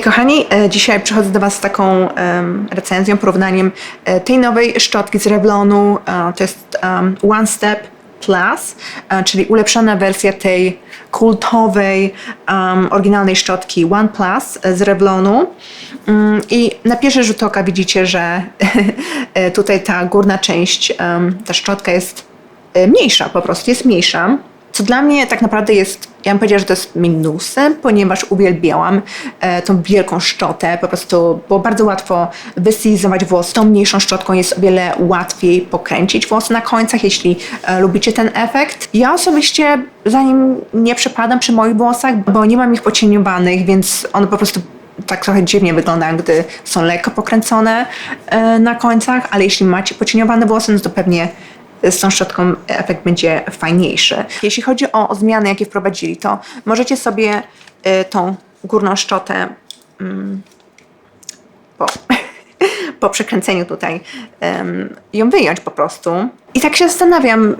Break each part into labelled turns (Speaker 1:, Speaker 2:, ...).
Speaker 1: Kochani, e, dzisiaj przychodzę do Was z taką recenzją, porównaniem e, tej nowej szczotki z Revlonu. E, to jest One Step Plus, czyli ulepszona wersja tej kultowej, oryginalnej szczotki One Plus z Revlonu. Mm, I na pierwszy rzut oka widzicie, że tutaj ta górna część, ta szczotka jest mniejsza po prostu, jest mniejsza. Co dla mnie tak naprawdę jest, ja bym powiedziała, że to jest minusem, ponieważ uwielbiałam e, tą wielką szczotę. Po prostu było bardzo łatwo wystylizować włos. Tą mniejszą szczotką jest o wiele łatwiej pokręcić włosy na końcach, jeśli e, lubicie ten efekt. Ja osobiście za nim nie przepadam przy moich włosach, bo nie mam ich pocieniowanych, więc one po prostu tak trochę dziwnie wyglądają, gdy są lekko pokręcone e, na końcach, ale jeśli macie pocieniowane włosy, no to pewnie z tą szczotką efekt będzie fajniejszy. Jeśli chodzi o, zmiany, jakie wprowadzili, to możecie sobie y, tą górną szczotę mm, po, po przekręceniu tutaj ją wyjąć po prostu. I tak się zastanawiam,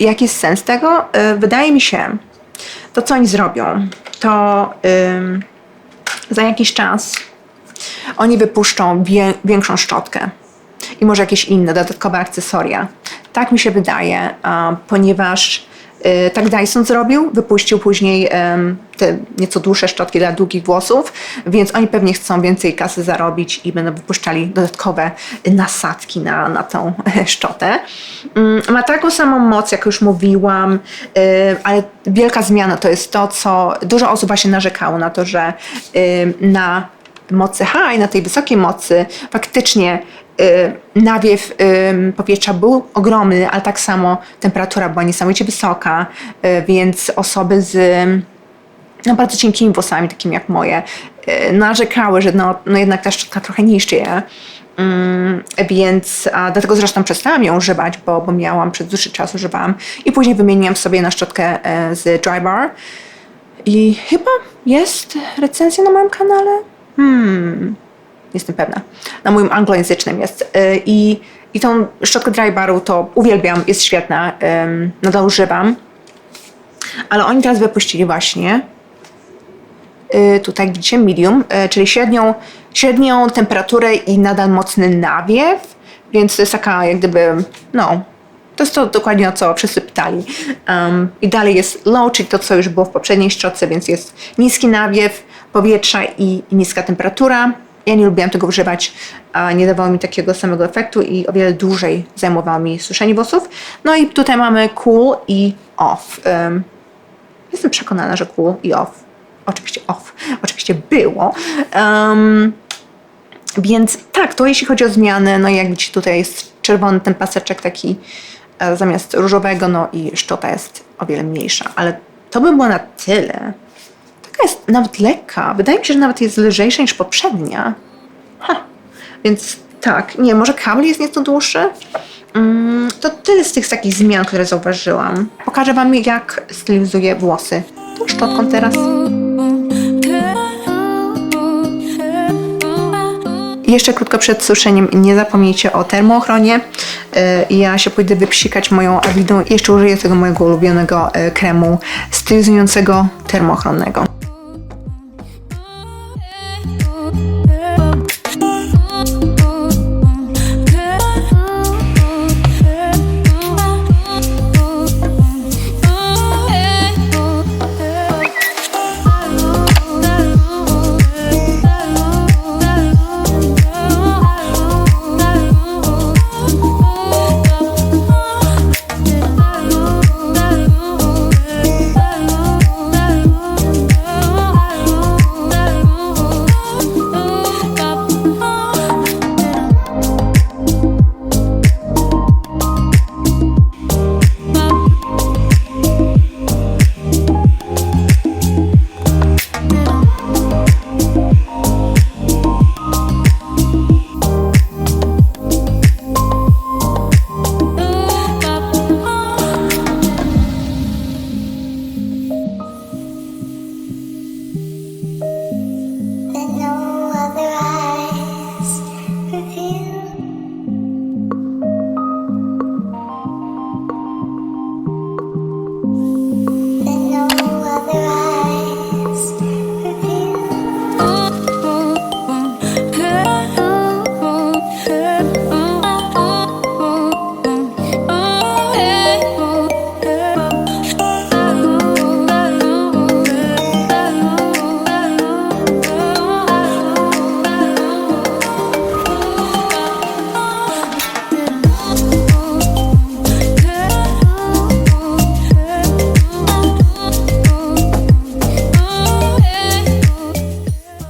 Speaker 1: jaki jest sens tego. Y, wydaje mi się, to co oni zrobią, to za jakiś czas oni wypuszczą większą szczotkę i może jakieś inne dodatkowe akcesoria. Tak mi się wydaje, ponieważ y, tak Dyson zrobił, wypuścił później te nieco dłuższe szczotki dla długich włosów, więc oni pewnie chcą więcej kasy zarobić i będą wypuszczali dodatkowe nasadki na, na tą szczotę. Mm, Ma taką samą moc, jak już mówiłam, y, ale wielka zmiana to jest to, co dużo osób właśnie narzekało na to, że y, na mocy high, na tej wysokiej mocy, faktycznie nawiew y, powietrza był ogromny, ale tak samo temperatura była niesamowicie wysoka, y, więc osoby z no, bardzo cienkimi włosami, takimi jak moje, y, narzekały, że no, no jednak ta szczotka trochę niszczy je. Mm, więc a dlatego zresztą przestałam ją używać, bo, bo miałam przez dłuższy czas używałam i później wymieniłam sobie na szczotkę e, z Dry Bar. I chyba jest recenzja na moim kanale. Hmm, jestem pewna. Na moim anglojęzycznym jest. Y, I, i tą szczotkę dry baru to uwielbiam, jest świetna, nadal używam. Ale oni teraz wypuścili właśnie y, tutaj widzicie medium, y, czyli średnią, średnią temperaturę i nadal mocny nawiew, więc to jest taka jak gdyby, no, to jest to dokładnie o co wszyscy pytali. Um, I dalej jest low, czyli to, co już było w poprzedniej szczotce, więc jest niski nawiew powietrza i, i niska temperatura. Ja nie lubiłam tego używać, nie dawało mi takiego samego efektu i o wiele dłużej zajmowało mi suszenie włosów. No i tutaj mamy cool i off. Jestem przekonana, że cool i off. Oczywiście off. Oczywiście było. Um, więc tak, to jeśli chodzi o zmiany, no jak widzicie tutaj jest czerwony ten paseczek taki e, zamiast różowego, no i szczota jest o wiele mniejsza, ale to by było na tyle. Jest nawet lekka. Wydaje mi się, że nawet jest lżejsza niż poprzednia. Ha. Więc tak, nie, może kabel jest nieco dłuższy. Mm, to tyle z tych takich zmian, które zauważyłam. Pokażę Wam, jak stylizuję włosy tą szczotką teraz. Jeszcze krótko przed suszeniem nie zapomnijcie o termoochronie. Yy, Ja się pójdę wypsikać moją Avidą i jeszcze użyję tego mojego ulubionego yy, kremu stylizującego termoochronnego.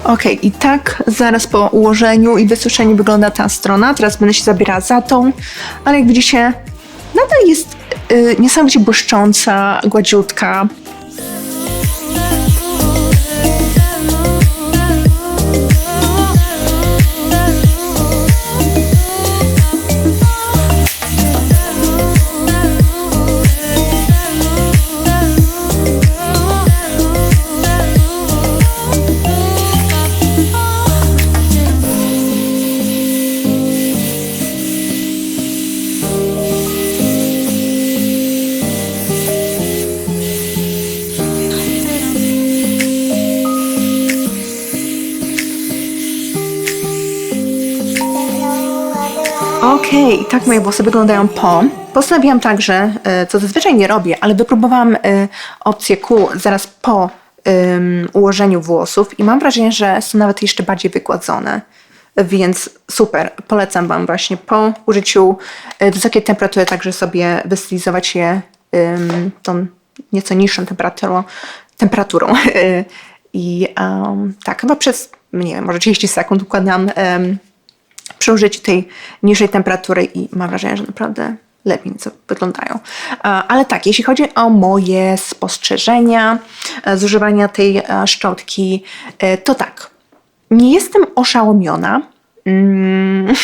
Speaker 1: Okej, i tak zaraz po ułożeniu i wysuszeniu wygląda ta strona. Teraz będę się zabierała za tą, ale jak widzicie, nadal jest y, niesamowicie błyszcząca, gładziutka. Okej, tak moje włosy wyglądają po. Postanowiłam także, e, co zazwyczaj nie robię, ale wypróbowałam e, opcję Q zaraz po em, ułożeniu włosów i mam wrażenie, że są nawet jeszcze bardziej wygładzone. Więc super, polecam Wam właśnie po użyciu e, wysokiej temperatury także sobie wystylizować je em, tą nieco niższą temperaturą. temperaturą. I em, tak, chyba przez, nie wiem, może 30 sekund układam em, przy użyciu tej niższej temperatury i mam wrażenie, że naprawdę lepiej nieco wyglądają. A, Ale tak, jeśli chodzi o moje spostrzeżenia e, z używania tej e, szczotki, e, to tak, nie jestem oszałomiona. Mm,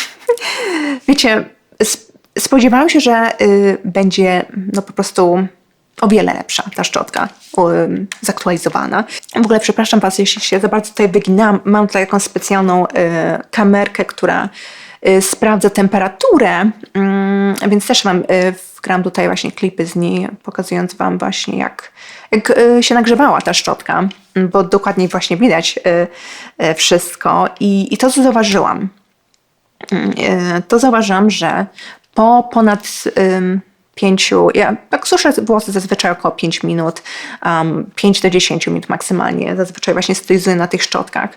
Speaker 1: Wiecie, sp- spodziewałam się, że y, będzie no po prostu o wiele lepsza ta szczotka, ym, zaktualizowana. W ogóle przepraszam Was, jeśli się za bardzo tutaj wyginam. Mam tutaj jakąś specjalną y, kamerkę, która y, sprawdza temperaturę, ym, więc też Wam y, wgram tutaj właśnie klipy z niej, pokazując Wam właśnie jak, jak y, się nagrzewała ta szczotka, y, bo dokładniej właśnie widać y, y, wszystko. I, I to, co zauważyłam, y, to zauważam, że po ponad pięciu, ja tak suszę włosy zazwyczaj około 5 minut, um, 5 do 10 minut maksymalnie, zazwyczaj właśnie stylizuję na tych szczotkach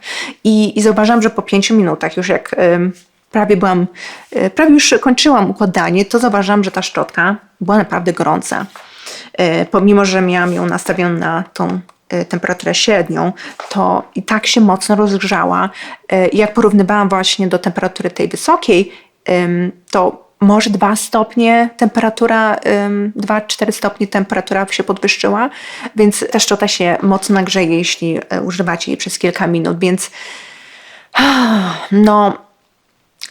Speaker 1: i, i zauważam, że po 5 minutach już jak ym, prawie byłam, y, prawie już kończyłam układanie, to zauważam, że ta szczotka była naprawdę gorąca. Y, pomimo, że miałam ją nastawioną na tą y, temperaturę średnią, to i tak się mocno rozgrzała. Jak porównywałam właśnie do temperatury tej wysokiej, to może 2 stopnie temperatura, ym, 2-4 stopnie temperatura się podwyższyła, więc ta szczota się mocno nagrzeje, jeśli y, używacie jej przez kilka minut, więc no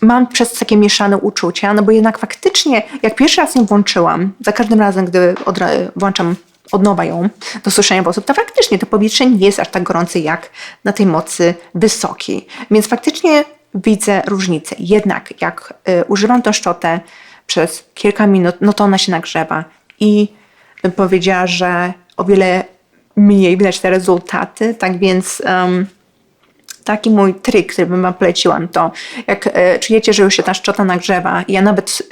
Speaker 1: mam przez takie mieszane uczucia, no bo jednak faktycznie, jak pierwszy raz ją włączyłam, za każdym razem, gdy odra- włączam od nowa ją do suszenia włosów, to faktycznie to powietrze nie jest aż tak gorące jak na tej mocy wysokiej. Więc faktycznie widzę różnicę. Jednak jak y, używam tą szczotę przez kilka minut, no to ona się nagrzewa i bym powiedziała, że o wiele mniej widać te rezultaty, tak więc em, taki mój trik, który bym wam poleciłam, to jak e, czujecie, że już się ta szczota nagrzewa ja nawet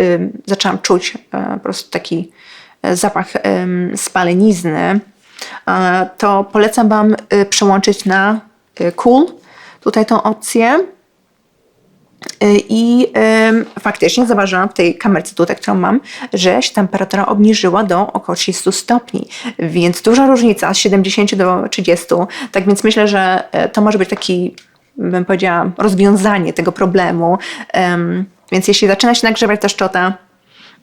Speaker 1: zaczęłam czuć e, po prostu taki e, zapach spalenizny, e, to polecam wam przełączyć na cool, tutaj tą opcję. Y, I faktycznie zauważyłam w tej kamerce tutaj, którą mam, że się temperatura obniżyła do około 30 stopni, więc duża różnica z 70 do 30. Tak więc myślę, że e, to może być taki, bym powiedziała, rozwiązanie tego problemu. Więc jeśli zaczyna się nagrzewać ta szczota,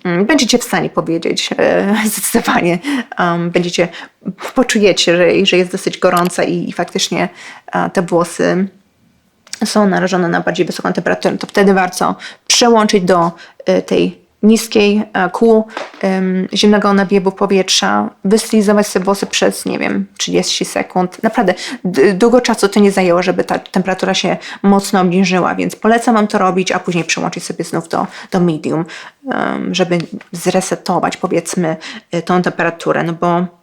Speaker 1: mm, będziecie w stanie powiedzieć e, zdecydowanie, będziecie, poczujecie, że, że jest dosyć gorąca i, i faktycznie te włosy są narażone na bardziej wysoką temperaturę, to wtedy warto przełączyć do y, tej niskiej e, kół zimnego nawiewu powietrza, wystylizować sobie włosy przez, nie wiem, 30 sekund. Naprawdę długo czasu to nie zajęło, żeby ta temperatura się mocno obniżyła, więc polecam Wam to robić, a później przełączyć sobie znów do, do medium, żeby zresetować, powiedzmy, y, tą temperaturę, no bo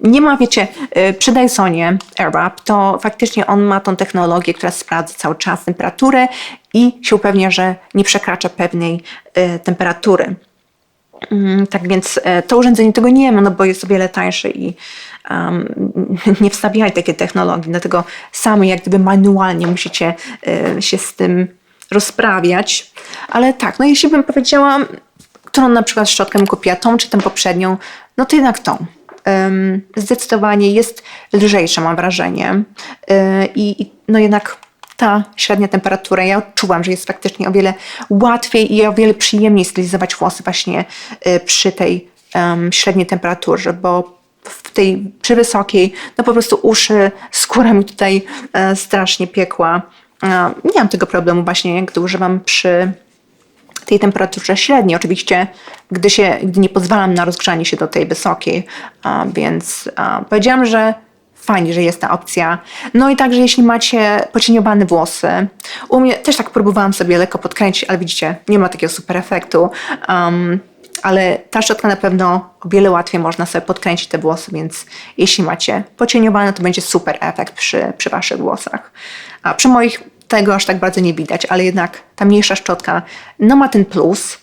Speaker 1: nie ma, wiecie, y, przy Dysonie Airwrap to faktycznie on ma tą technologię, która sprawdza cały czas temperaturę i się upewnia, że nie przekracza pewnej y, temperatury. Mm, Tak więc e, to urządzenie tego nie ma, no bo jest o wiele tańsze i um, nie wstawiają takiej technologii, dlatego sami jak gdyby manualnie musicie się z tym rozprawiać. Ale tak, no jeśli bym powiedziała, którą na przykład szczotkę bym kupiła, tą czy tę poprzednią, no to jednak tą. Zdecydowanie jest lżejsza, mam wrażenie. I no jednak ta średnia temperatura. Ja odczułam, że jest faktycznie o wiele łatwiej i o wiele przyjemniej stylizować włosy właśnie y, przy tej em, średniej temperaturze, bo w tej przy wysokiej, no po prostu uszy, skóra mi tutaj e, strasznie piekła. E, nie mam tego problemu właśnie, gdy używam przy tej temperaturze średniej, oczywiście, gdy, się, gdy nie pozwalam na rozgrzanie się do tej wysokiej, więc powiedziałam, że fajnie, że jest ta opcja. No i także jeśli macie pocieniowane włosy, u mnie też tak próbowałam sobie lekko podkręcić, ale widzicie, nie ma takiego super efektu. Um, ale ta szczotka na pewno o wiele łatwiej można sobie podkręcić te włosy, więc jeśli macie pocieniowane, to będzie super efekt przy, przy waszych włosach. A przy moich tego aż tak bardzo nie widać, ale jednak ta mniejsza szczotka no ma ten plus.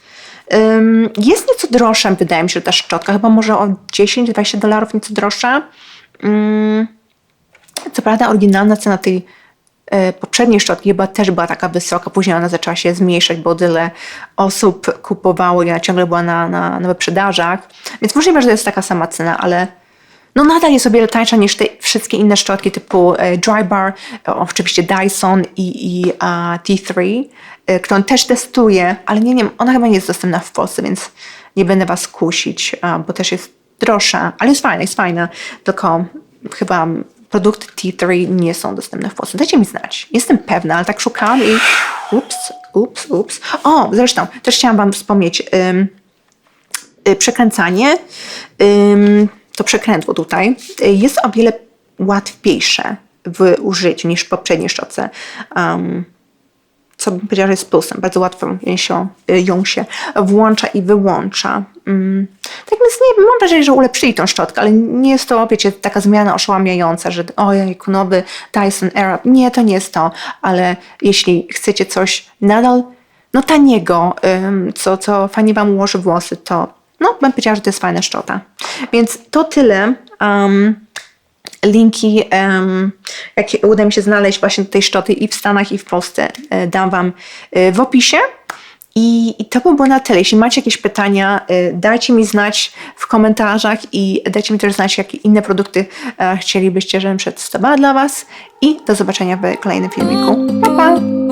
Speaker 1: Jest nieco droższa, wydaje mi się, ta szczotka, chyba może o 10-20 dolarów nieco droższa. Co prawda oryginalna cena tej e, poprzedniej szczotki chyba też była taka wysoka, później ona zaczęła się zmniejszać, bo tyle osób kupowało i ona ciągle była na, na, na wyprzedażach. Więc możliwe, że to jest taka sama cena, ale no nadal jest o wiele tańsza niż te wszystkie inne szczotki typu e, Dry Bar, e, oczywiście Dyson i, i e, T3, e, którą też testuję, ale nie, nie, ona chyba nie jest dostępna w Polsce, więc nie będę was kusić, bo też jest droższa, ale jest fajna, jest fajna, tylko chyba produkty T3 nie są dostępne w Polsce. Dajcie mi znać. Jestem pewna, ale tak szukałam i ups, ups, ups. O, zresztą też chciałam wam wspomnieć, y, przekręcanie, to przekrętło tutaj, y, jest o wiele łatwiejsze w użyciu niż w poprzedniej szczotce. Um, co bym powiedziała, że jest plusem. Bardzo łatwo się, y, ją się włącza i wyłącza. Mm. Tak więc nie, mam wrażenie, że ulepszyli tą szczotkę, ale nie jest to, wiecie, taka zmiana oszałamiająca, że ojej, nowy Dyson Airwrap. Nie, to nie jest to, ale jeśli chcecie coś nadal no taniego, ym, co, co fajnie Wam ułoży włosy, to no, bym powiedziała, że to jest fajna szczota. Więc to tyle. Um, linki, em, jakie uda mi się znaleźć właśnie do tej szczoty i w Stanach, i w Polsce, e, dam Wam e, w opisie. I, I to by było na tyle. Jeśli macie jakieś pytania, e, dajcie mi znać w komentarzach i dajcie mi też znać, jakie inne produkty e, chcielibyście, żebym przedstawiała dla Was. I do zobaczenia w kolejnym filmiku. Pa, pa!